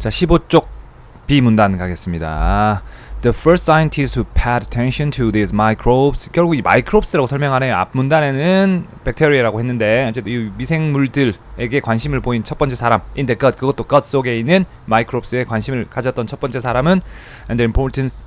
자, 15쪽 B 문단 가겠습니다. The first scientists who paid attention to these microbes 결국 이 microbes라고 설명하네요. 앞 문단에는 bacteria라고 했는데 어쨌든 이 미생물들에게 관심을 보인 첫 번째 사람 in the gut 그것도 gut 속에 있는 microbes에 관심을 가졌던 첫 번째 사람은 and the importance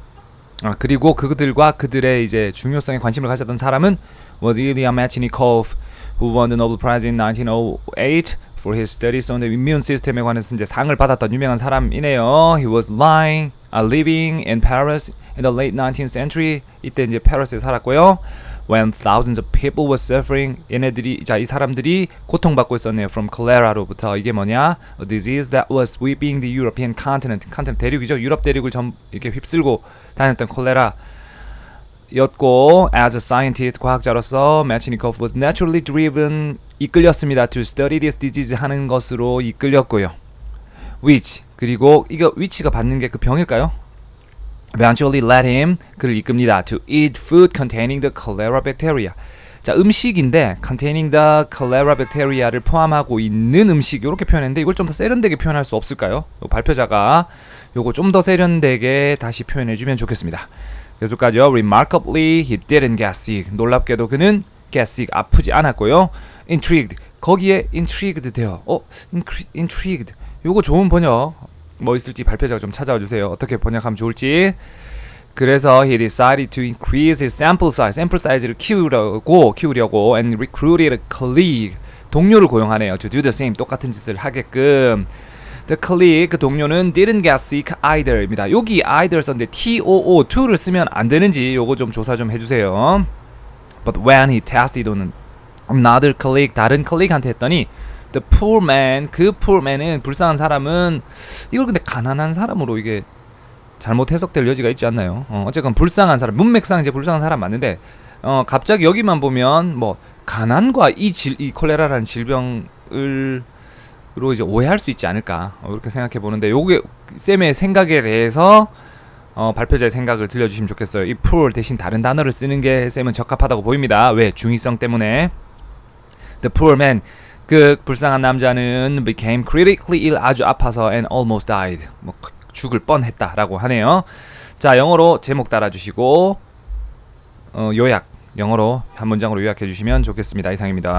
아, 그리고 그들과 그들의 이제 중요성에 관심을 가졌던 사람은 was Ilya Mechnikov who won the Nobel Prize in 1908 for his studies on the immune system에 관해서 이제 상을 받았던 유명한 사람이네요. He was lying, uh, living in Paris in the late 19th century. 이때 이제 파리스에 살았고요. When thousands of people were suffering, 얘네들이 자 이 사람들이 고통받고 있었네요. From cholera로부터 이게 뭐냐? A disease that was sweeping the European continent. 컨티넨트 대륙이죠. 유럽 대륙을 전 이렇게 휩쓸고 다녔던 콜레라. 였고 as a scientist 과학자로서 Mechnikov was naturally driven 이끌렸습니다 to study this disease 하는 것으로 이끌렸고요. which 그리고 이거 which가 받는 게 그 병일까요? eventually led him 그를 이끕니다 to eat food containing the cholera bacteria. 자 음식인데 containing the cholera bacteria를 포함하고 있는 음식 이렇게 표현했는데 이걸 좀 더 세련되게 표현할 수 없을까요? 요 발표자가 요거 좀 더 세련되게 다시 표현해주면 좋겠습니다. 계속까지요. Remarkably, he didn't get sick. 놀랍게도 그는 get sick 아프지 않았고요. Intrigued 거기에 intrigued 돼요. 어, intrigued. 요거 좋은 번역 뭐 있을지 발표자가 좀 찾아와 주세요. 어떻게 번역하면 좋을지. 그래서 he decided to increase his sample size, 샘플 사이즈를 키우려고 키우려고 and recruited a colleague 동료를 고용하네요. To do the same 똑같은 짓을 하게끔. The colleague 그 동료는 didn't get sick either입니다. 여기 either 썼는데 TOO to를 쓰면 안 되는지 요거 좀 조사 좀 해주세요. But when he tested on another colleague 다른 colleague한테 했더니 the poor man 그 poor man은 불쌍한 사람은 이걸 근데 가난한 사람으로 이게 잘못 해석될 여지가 있지 않나요? 어, 어쨌건 불쌍한 사람 문맥상 이제 불쌍한 사람 맞는데 어, 갑자기 여기만 보면 뭐 가난과 이 질 이 콜레라라는 질병을 로 이제 오해할 수 있지 않을까 어, 이렇게 생각해 보는데 요게 쌤의 생각에 대해서 어, 발표자의 생각을 들려주시면 좋겠어요. 이 poor 대신 다른 단어를 쓰는 게 쌤은 적합하다고 보입니다. 왜 중의성 때문에 the poor man 그 불쌍한 남자는 became critically ill 아주 아파서 and almost died 뭐 죽을 뻔했다라고 하네요. 자 영어로 제목 달아주시고 어, 요약 영어로 한 문장으로 요약해 주시면 좋겠습니다. 이상입니다.